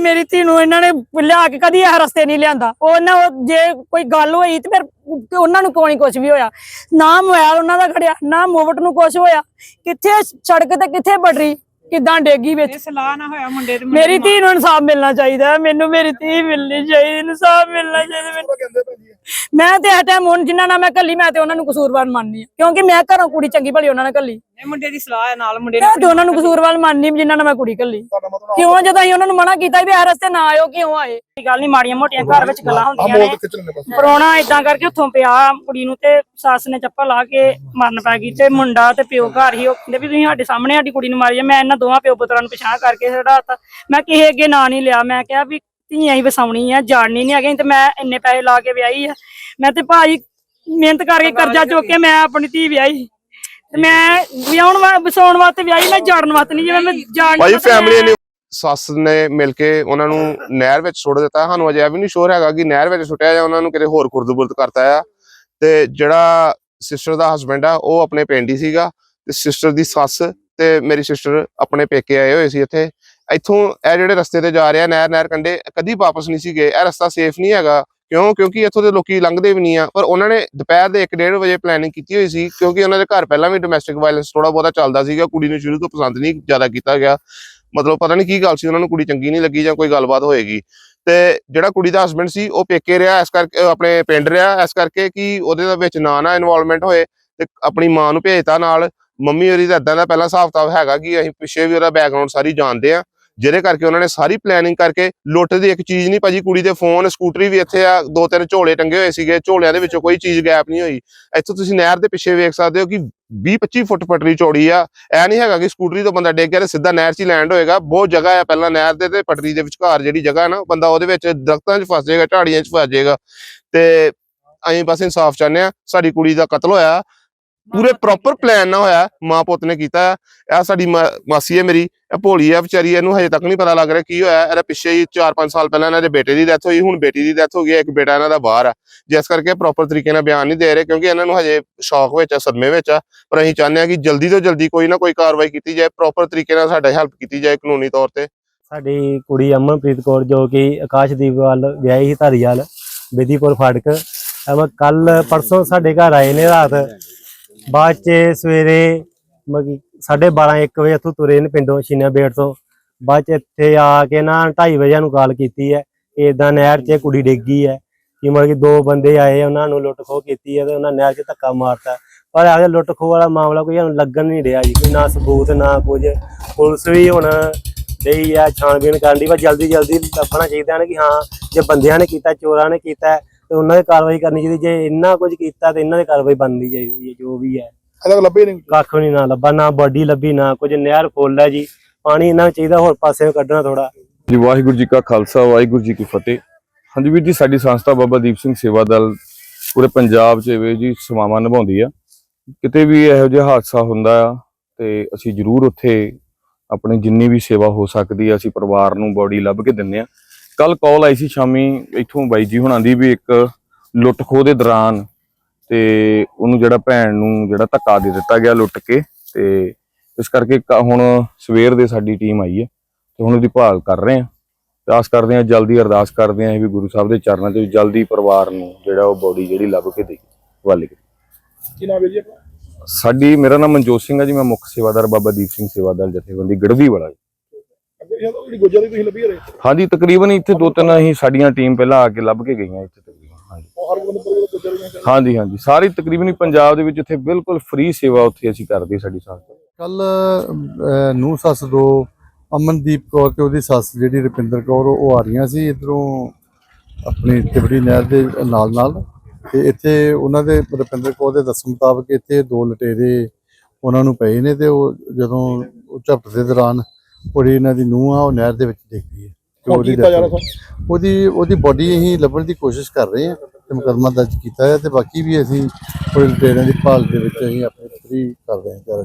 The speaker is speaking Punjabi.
ਮੇਰੀ ਧੀ ਨੂੰ ਇਹਨਾਂ ਨੇ ਲਿਆ ਕੇ ਕਦੀ ਇਹ ਰਸਤੇ ਨਹੀਂ ਲਿਆਂਦਾ। ਉਹ ਨਾ ਉਹ ਜੇ ਕੋਈ ਗੱਲ ਹੋਈ ਤੇ ਫਿਰ ਤੇ ਉਹਨਾਂ ਨੂੰ ਕੋਈ ਕੁਝ ਵੀ ਹੋਇਆ? ਨਾ ਮੋਬਾਈਲ ਉਹਨਾਂ ਦਾ ਖੜਿਆ ਨਾ ਮੋਵਟ ਨੂੰ ਕੁਝ ਹੋਇਆ। ਕਿੱਥੇ ਸੜਕ ਤੇ ਕਿੱਥੇ ਬਟਰੀ? ਕਿਦਾਂ ਡੇਗੀ ਵਿੱਚ? ਇਹ ਸਲਾਹ ਨਾ ਹੋਇਆ ਮੁੰਡੇ ਦੇ ਮੁੰਡੇ ਮੇਰੀ ਧੀ ਨੂੰ ਇਨਸਾਫ ਮਿਲਣਾ ਚਾਹੀਦਾ। ਮੈਨੂੰ ਮੇਰੀ ਧੀ ਮਿਲਣੀ ਚਾਹੀਦੀ ਇਨਸਾਫ ਮਿਲਣਾ ਚਾਹੀਦਾ ਮੈਨੂੰ। ਮੈਂ ਤੇ ਇਸ ਟਾਈਮ ਹੁਣ ਜਿਨ੍ਹਾਂ ਨਾਲ ਮੈਂ ਕੱਲੀ ਮੈਂ ਤੇ ਉਹਨਾਂ ਨੂੰ ਕਸੂਰਵਾਰ ਮੰਨਨੀ ਆ ਕਿਉਂਕਿ ਮੈਂ ਘਰੋਂ ਕੁੜੀ ਚੰਗੀ ਭਲੀ ਉਹਨਾਂ ਨਾਲ ਕੱਲੀ ਇਹ ਮੁੰਡੇ ਦੀ ਸਲਾਹ ਹੈ ਨਾਲ ਮੁੰਡੇ ਮੈਂ ਤੇ ਉਹਨਾਂ ਨੂੰ ਕਸੂਰਵਾਰ ਮੰਨਨੀ ਜਿਨ੍ਹਾਂ ਨਾਲ ਮੈਂ ਕੁੜੀ ਕੱਲੀ ਕਿਉਂ ਜਦੋਂ ਅਸੀਂ ਉਹਨਾਂ ਨੂੰ ਮਨਾ ਕੀਤਾ ਵੀ ਇਹ ਰਸਤੇ ਨਾ ਆਇਓ ਕਿਉਂ ਆਏ? ਇਹ ਗੱਲ ਨਹੀਂ ਮਾੜੀਆਂ ਮੋਟੀਆਂ ਘਰ ਵਿੱਚ ਗੱਲਾਂ ਹੁੰਦੀਆਂ ਨੇ। ਪਰੋਣਾ ਇਦਾਂ ਕਰਕੇ ਉੱਥੋਂ ਪਿਆ ਕੁੜੀ ਨੂੰ ਤੇ ਸੱਸ ਨੇ ਚੱਪਲ ਲਾ ਕੇ ਮਰਨ ਪੈ ਗਈ ਤੇ ਮੁੰਡਾ ਤੇ ਪਿਓ ਘਰ ਹੀ ਉਹ ਕਹਿੰਦੇ ਵੀ ਤੁਸੀਂ ਸਾਡੇ ਸਾਹਮਣੇ ਸਾਡੀ ਕੁੜੀ ਨੂੰ ਮਾਰੀ ਆ ਮੈਂ ਇਹਨਾਂ ਦੋਵਾਂ ਪਿਓ ਪੁੱਤਰਾਂ ਨੂੰ ਪਛਾਣ ਕਰਕੇ ਛਡਾਤਾ ਮੈਂ ਕਿਸੇ ਅੱਗੇ ਨਾਂ ਨਹੀਂ ਲਿਆ ਮੈਂ ਕਿਹਾ ਵੀ ਧੀਆਂ ਹੀ ਵਸਾਉਣੀ ਆ ਜਾਣਨੀ ਨਹੀਂ ਹੈਗੀ ਤੇ ਮੈਂ ਇੰਨੇ ਪੈਸੇ ਲਾ ਕੇ ਵਿਆਹੀ ਆ। ਮੈਂ ਤੇ ਭਾਜੀ ਮਿਹਨਤ ਕਰਕੇ ਕਰਜ਼ਾ ਚੁੱਕ ਕੇ ਮੈਂ ਆਪਣੀ ਧੀ ਵਿਆਹੀ। ਤੇ ਮੈਂ ਵਿਆਹਣ ਵਾ ਵਸਾਉਣ ਵਾਸਤੇ ਵਿਆਹੀ ਮੈਂ ਜਾਣ ਵਾਸਤੇ ਨਹੀਂ ਜਿਵੇਂ ਮੈਂ ਜਾਣ ਭਾਈ ਫੈਮਿਲੀ ਨੇ ਸੱਸ ਨੇ ਮਿਲ ਕੇ ਉਹਨਾਂ ਨੂੰ ਨਹਿਰ ਵਿੱਚ ਸੁੱਟ ਦਿੱਤਾ। ਸਾਨੂੰ ਅਜੇ ਵੀ ਨਹੀਂ ਸ਼ੋਰ ਹੈਗਾ ਕਿ ਨਹਿਰ ਵਿੱਚ ਸੁੱਟਿਆ ਜਾਂ ਉਹਨਾਂ ਨੂੰ ਕਿਤੇ ਹੋਰ ਖੁਰਦ-ਬੁਰਦ ਕਰਤਾ ਆ। ਤੇ ਜਿਹੜਾ ਸਿਸਟਰ ਦਾ ਹਸਬੰਡ ਆ, ਉਹ ਆਪਣੇ ਪਿੰਡ ਹੀ ਸੀਗਾ ਤੇ ਸਿਸਟਰ ਦੀ ਸੱਸ ਤੇ ਮੇਰੀ ਸਿਸਟਰ ਆਪਣੇ ਪੇਕੇ ਆਏ ਹੋਏ ਸੀ ਇੱਥੇ। ਇੱਥੋਂ ਇਹ ਜਿਹੜੇ ਰਸਤੇ ਤੇ ਜਾ ਰਿਹਾ ਨਹਿਰ ਨਹਿਰ ਕੰਡੇ ਕਦੀ ਵਾਪਸ ਨਹੀਂ ਸੀ ਗਏ। ਇਹ ਰਸਤਾ ਸੇਫ ਨਹੀਂ ਹੈਗਾ। ਕਿਉਂ? ਕਿਉਂਕਿ ਇੱਥੋਂ ਦੇ ਲੋਕੀ ਲੰਘਦੇ ਵੀ ਨਹੀਂ ਆ। ਪਰ ਉਹਨਾਂ ਨੇ ਦੁਪਹਿਰ ਦੇ 1:30 ਵਜੇ ਪਲੈਨਿੰਗ ਕੀਤੀ ਹੋਈ ਸੀ, ਕਿਉਂਕਿ ਉਹਨਾਂ ਦੇ ਘਰ ਪਹਿਲਾਂ ਵੀ ਡੋਮੈਸਟਿਕ ਵਾਇਲੈਂਸ ਥੋੜਾ ਬਹੁਤਾ ਚੱਲਦਾ ਸੀਗਾ। ਕੁੜੀ ਨੂੰ ਸ਼ੁਰੂ ਤੋਂ ਪਸੰਦ ਨਹੀਂ ਜ਼ਿਆਦਾ ਕੀਤਾ ਗਿਆ। ਮਤਲਬ ਪਤਾ ਨਹੀਂ ਕੀ ਗੱਲ ਸੀ, ਉਹਨਾਂ ਨੂੰ ਕੁੜੀ ਚੰਗੀ ਨਹੀਂ ਲੱਗੀ ਜਾਂ ਕੋਈ ਗੱਲਬਾਤ ਹੋਏਗੀ। ਤੇ ਜਿਹੜਾ ਕੁੜੀ ਦਾ ਹਸਬੰਡ ਸੀ, ਉਹ ਪੇਕੇ ਰਿਹਾ, ਇਸ ਕਰਕੇ ਆਪਣੇ ਪਿੰਡ ਰਿਹਾ, ਇਸ ਕਰਕੇ ਕਿ ਉਹਦੇ ਦੇ ਵਿੱਚ ਨਾ ਨਾ ਇਨਵੋਲਵਮੈਂਟ ਹੋਏ ਤੇ ਆਪਣੀ ਮਾਂ ਨੂੰ ਭੇਜਤਾ ਨਾਲ। ਮੰਮੀ ਹੋਰੀ ਦਾ ਇਦਾਂ ਦਾ ਪਹਿਲਾਂ ਹਿਸਾਬ ਕਿਤਾਬ ਹੈਗਾ ਕਿ ਅਸੀਂ ਪਿੱਛੇ ਵੀ ਉਹਦਾ ਬੈਕਗ੍ਰਾਉਂਡ ਸਾਰੀ ਜਾਣਦੇ ਆ ਜਿਹਦੇ ਕਰਕੇ ਉਹਨਾਂ ਨੇ ਸਾਰੀ ਪਲੈਨਿੰਗ ਕਰਕੇ ਲੁੱਟ ਦੀ ਇੱਕ ਚੀਜ਼ ਨਹੀਂ ਭਾਜੀ, ਕੁੜੀ ਦੇ ਫੋਨ ਸਕੂਟਰੀ ਵੀ ਇੱਥੇ ਆ, ਦੋ ਤਿੰਨ ਝੋਲੇ ਟੰਗੇ ਹੋਏ ਸੀਗੇ, ਝੋਲਿਆਂ ਦੇ ਵਿੱਚੋਂ ਕੋਈ ਚੀਜ਼ ਗੈਪ ਨਹੀਂ ਹੋਈ। ਇੱਥੋਂ ਤੁਸੀਂ ਨਹਿਰ ਦੇ ਪਿੱਛੇ ਵੇਖ ਸਕਦੇ ਹੋ ਕਿ 20 25 ਫੁੱਟ ਪਟੜੀ ਚੌੜੀ ਆ। ਐ ਨਹੀਂ ਹੈਗਾ ਕਿ ਸਕੂਟਰੀ ਤੋਂ ਬੰਦਾ ਡਿੱਗ ਗਿਆ ਤੇ ਸਿੱਧਾ ਨਹਿਰ 'ਚ ਹੀ ਲੈਂਡ ਹੋਏਗਾ। ਬਹੁਤ ਜਗ੍ਹਾ ਆ ਪਹਿਲਾਂ ਨਹਿਰ ਦੇ ਤੇ ਪਟੜੀ ਦੇ ਵਿਚਕਾਰ ਜਿਹੜੀ ਜਗ੍ਹਾ ਹੈ ਨਾ, ਬੰਦਾ ਉਹਦੇ ਵਿੱਚ ਦਰਖਤਾਂ 'ਚ ਫਸ ਜਾਏਗਾ, ਝਾੜੀਆਂ 'ਚ ਫਸ ਜਾਏਗਾ। ਤੇ ਅਸੀਂ ਬਸ ਇਨਸਾਫ ਚਾਹੁੰਦੇ ਆ ਸਾਡੀ ਕੁੜੀ ਦਾ ਕਤਲ ਹੋਇਆ। ਪੂਰੇ ਪ੍ਰੋਪਰ ਪਲਾਨ ਨਾਲ ਹੋਇਆ ਮਾਂ ਪੁੱਤ ਨੇ ਕੀਤਾ। ਇਹ ਸਾਡੀ ਮਾਸੀ ਹੈ ਮੇਰੀ ਇਹ ਭੋਲੀ ਹੈ ਵਿਚਾਰੀ ਇਹਨੂੰ ਹਜੇ ਤੱਕ ਨਹੀਂ ਪਤਾ ਲੱਗ ਰਿਹਾ ਕੀ ਹੋਇਆ। ਇਹਦੇ ਪਿੱਛੇ ਹੀ 4-5 ਸਾਲ ਪਹਿਲਾਂ ਇਹਨਾਂ ਦੇ ਬੇਟੇ ਦੀ ਡੈਥ ਹੋਈ ਹੁਣ ਬੇਟੀ ਦੀ ਡੈਥ ਹੋ ਗਈ ਹੈ, ਇੱਕ ਬੇਟਾ ਇਹਨਾਂ ਦਾ ਬਾਹਰ ਆ। ਜਿਸ ਕਰਕੇ ਪ੍ਰੋਪਰ ਤਰੀਕੇ ਨਾਲ ਬਿਆਨ ਨਹੀਂ ਦੇ ਰਹੇ ਕਿਉਂਕਿ ਇਹਨਾਂ ਨੂੰ ਹਜੇ ਸ਼ੌਕ ਵਿੱਚ ਆ ਸਦਮੇ ਵਿੱਚ ਆ। ਪਰ ਅਸੀਂ ਚਾਹੁੰਦੇ ਹਾਂ ਕਿ ਜਲਦੀ ਤੋਂ ਜਲਦੀ ਕੋਈ ਨਾ ਕੋਈ ਕਾਰਵਾਈ ਕੀਤੀ ਜਾਏ ਪ੍ਰੋਪਰ ਤਰੀਕੇ ਨਾਲ ਸਾਡਾ ਹੈਲਪ ਕੀਤੀ ਜਾਏ ਕਾਨੂੰਨੀ ਤੌਰ ਤੇ। ਸਾਡੀ ਕੁੜੀ ਅਮਨਪ੍ਰੀਤ ਕੌਰ ਜੋ ਕਿ ਆਕਾਸ਼ਦੀਪ ਵੱਲ ਵਿਆਹੀ ਸੀ ਧਾਰੀਵਾਲ ਬੇਦੀਪੁਰ ਫਾਟਕ। ਅਮ ਕੱਲ ਪਰਸੋਂ ਸਾਡੇ ਘਰ ਆਏ ਨੇ ਰਾਤ। ਬਾਅਦ ਚ ਸਵੇਰੇ ਮਗੀ 12:30 1 ਵਜੇ ਇੱਥੋਂ ਤੁਰੇ ਨੇ ਪਿੰਡੋਂ ਸ਼ੀਨਾ ਬੇੜ ਤੋਂ। ਬਾਅਦ ਚ ਇੱਥੇ ਆ ਕੇ ਨਾ 2:30 ਵਜੇ ਨੂੰ ਕਾਲ ਕੀਤੀ ਹੈ। ਕਿ ਏਦਾਂ ਨਹਿਰ 'ਚ ਕੁੜੀ ਡਿੱਗੀ ਹੈ ਕਿ ਮਤਲਬ ਕਿ ਦੋ ਬੰਦੇ ਆਏ, ਉਹਨਾਂ ਨੂੰ ਲੁੱਟ ਖੋਹ ਕੀਤੀ ਹੈ ਤੇ ਉਹਨਾਂ ਨਹਿਰ 'ਚ ਧੱਕਾ ਮਾਰਤਾ। ਪਰ ਆਗੇ ਲੁੱਟ ਖੋਹ ਵਾਲਾ ਮਾਮਲਾ ਕੋਈ ਸਾਨੂੰ ਲੱਗਣ ਨਹੀਂ ਰਿਹਾ ਜੀ, ਕੋਈ ਨਾ ਸਬੂਤ, ਨਾ ਕੁਝ। ਪੁਲਿਸ ਵੀ ਹੁਣ ਦੇਈ ਆ, ਛਾਣਬੀਣ ਕਰਨ ਦੀ, ਪਰ ਜਲਦੀ ਜਲਦੀ ਲੱਭਣਾ ਚਾਹੀਦਾ ਨਾ ਕਿ ਹਾਂ, ਜੇ ਬੰਦਿਆਂ ਨੇ ਕੀਤਾ, ਚੋਰਾਂ ਨੇ ਕੀਤਾ ਤੇ ਉਹਨਾਂ ਦੀ ਕਾਰਵਾਈ ਕਰਨੀ ਚਾਹੀਦੀ ਜੇ ਇੰਨਾ ਕੁਝ ਕੀਤਾ ਤੇ ਇਹਨਾਂ ਦੀ ਕਾਰਵਾਈ ਬਣਨੀ ਚਾਹੀਦੀ ਹੈ ਜੋ ਵੀ ਹੈ। ਤੱਕ ਲੱਭੇ ਨਹੀਂ ਕੱਖ ਨਹੀਂ ਨਾ ਲੱਭਾ ਨਾ ਬਾਡੀ ਲੱਭੀ ਨਾ ਕੁਝ ਨਹਿਰ ਫੁੱਲ ਹੈ ਜੀ। ਪਾਣੀ ਇਹਨਾਂ ਨੂੰ ਚਾਹੀਦਾ ਹੋਰ ਪਾਸੇ ਕੱਢਣਾ ਥੋੜਾ ਜੀ ਵਾਹਿਗੁਰੂ ਜੀ ਕਾ ਖਾਲਸਾ ਵਾਹਿਗੁਰੂ ਜੀ ਕੀ ਫਤਿਹ। ਹਾਂਜੀ ਵੀਰ ਜੀ ਸਾਡੀ ਸੰਸਥਾ ਬਾਬਾ ਦੀਪ ਸਿੰਘ ਸੇਵਾ ਦਲ ਪੂਰੇ ਪੰਜਾਬ 'ਚ ਵੀ ਜੀ ਸੇਵਾਵਾਂ ਨਿਭਾਉਂਦੀ ਆ। ਕਿਤੇ ਵੀ ਇਹੋ ਜਿਹਾ ਹਾਦਸਾ ਹੁੰਦਾ ਆ ਤੇ ਅਸੀਂ ਜ਼ਰੂਰ ਉੱਥੇ ਆਪਣੀ ਜਿੰਨੀ ਵੀ ਸੇਵਾ ਹੋ ਸਕਦੀ ਆ ਅਸੀਂ ਪਰਿਵਾਰ ਨੂੰ ਬੋਡੀ ਲੱਭ ਕੇ ਦਿੰਨੇ ਆ। ਕੱਲ ਕਾਲ ਆਈ ਸੀ ਸ਼ਾਮੀ ਇੱਥੋਂ ਬਾਈ ਜੀ ਹੁਣਾਂ ਦੀ ਵੀ ਇੱਕ ਲੁੱਟ ਖੋਹ ਦੇ ਦੌਰਾਨ ਤੇ ਉਹਨੂੰ ਜਿਹੜਾ ਭੈਣ ਨੂੰ ਜਿਹੜਾ ਧੱਕਾ ਦੇ ਦਿੱਤਾ ਗਿਆ ਲੁੱਟ ਕੇ ਤੇ ਇਸ ਕਰਕੇ ਹੁਣ ਸਵੇਰ ਦੇ ਸਾਡੀ ਟੀਮ ਆਈ ਹੈ ਤੇ ਹੁਣ ਉਹਦੀ ਭਾਲ ਕਰ ਰਹੇ ਆ ਤੇ ਆਸ ਕਰਦੇ ਆ ਜਲਦੀ ਅਰਦਾਸ ਕਰਦੇ ਆ ਵੀ ਗੁਰੂ ਸਾਹਿਬ ਦੇ ਚਰਨਾਂ 'ਚ ਵੀ ਜਲਦੀ ਪਰਿਵਾਰ ਨੂੰ ਜਿਹੜਾ ਉਹ ਬੋਡੀ ਜਿਹੜੀ ਲੱਭ ਕੇ ਦੇ ਕਰੇ ਕੀ। ਨਾਮ ਹੈ ਜੀ? ਸਾਡੀ ਮੇਰਾ ਨਾਮ ਮਨਜੋਤ ਸਿੰਘ ਹੈ ਜੀ ਮੈਂ ਮੁੱਖ ਸੇਵਾਦਾਰ ਬਾਬਾ ਦੀਪ ਸਿੰਘ ਸੇਵਾਦਾਰ ਜਥੇਬੰਦੀ ਗੜਦੀ ਵਾਲਾ ਜੀ। ਅੱਗੇ ਇਹ ਤਾਂ ਜਿਹੜੀ ਗੁੱਜਰ ਦੀ ਤੁਸੀਂ ਲੱਭੀ ਰਹੇ ਹਾਂਜੀ ਤਕਰੀਬਨ ਇੱਥੇ ਦੋ ਤਿੰਨ ਅਸੀਂ ਸਾਡੀਆਂ ਟੀਮ ਪਹਿਲਾਂ ਆ ਕੇ ਲੱਭ ਕੇ ਗਈਆਂ ਇੱਥੇ ਤਕਰੀਬਨ ਹਾਂਜੀ। ਉਹ ਹਰ ਬੰਦੇ ਕੋਲ ਗੁੱਜਰ ਦੀਆਂ ਚੱਲ ਹਾਂਜੀ ਹਾਂਜੀ। ਸਾਰੀ ਤਕਰੀਬਨ ਹੀ ਪੰਜਾਬ ਦੇ ਵਿੱਚ ਇੱਥੇ ਬਿਲਕੁਲ ਫ੍ਰੀ ਸੇਵਾ ਉੱਥੇ ਅਸੀਂ ਕਰਦੇ ਸਾਡੀ ਸੰਸਥਾ ਕੱਲ ਨੂੰ ਸੱਸ ਦੋ ਅਮਨਦੀਪ ਕੌਰ ਤੇ ਉਹਦੀ ਸੱਸ ਜਿਹੜੀ ਰੁਪਿੰਦਰ ਕੌਰ ਉਹ ਆ ਰਹੀਆਂ ਸੀ ਇਧਰੋਂ ਆਪਣੀ ਤਿਬੜੀ ਨਹਿਰ ਦੇ ਨਾਲ ਨਾਲ। ਤੇ ਇੱਥੇ ਉਹਨਾਂ ਦੇ ਰੁਪਿੰਦਰ ਕੌਰ ਦੇ ਦੱਸਣ ਮੁਤਾਬਕ ਇੱਥੇ ਦੋ ਲਟੇਰੇ ਉਹਨਾਂ ਨੂੰ ਪਏ ਨੇ ਤੇ ਉਹ ਜਦੋਂ ਉਹ ਝਪਟ ਦੇ ਦੌਰਾਨ ਉਹਦੀ ਇਹਨਾਂ ਦੀ ਨੂੰਹ ਆ ਉਹ ਨਹਿਰ ਦੇ ਵਿੱਚ ਡਿੱਗ ਗਈ ਹੈ ਤੇ death ਹੋ ਗਈ। ਉਹਦੀ ਉਹਦੀ ਬੋਡੀ ਅਸੀਂ ਲੱਭਣ ਦੀ ਕੋਸ਼ਿਸ਼ ਕਰ ਰਹੇ ਹਾਂ ਤੇ ਮੁਕੱਦਮਾ ਦਰਜ ਕੀਤਾ ਹੈ ਤੇ ਬਾਕੀ ਵੀ ਅਸੀਂ ਉਹ ਲਟੇਰਿਆਂ ਦੀ ਭਾਲ ਦੇ ਵਿੱਚ ਅਸੀਂ ਆਪਣੇ ਫਰੀ ਕਰ ਰਹੇ ਹਾਂ ਚਾਰਾ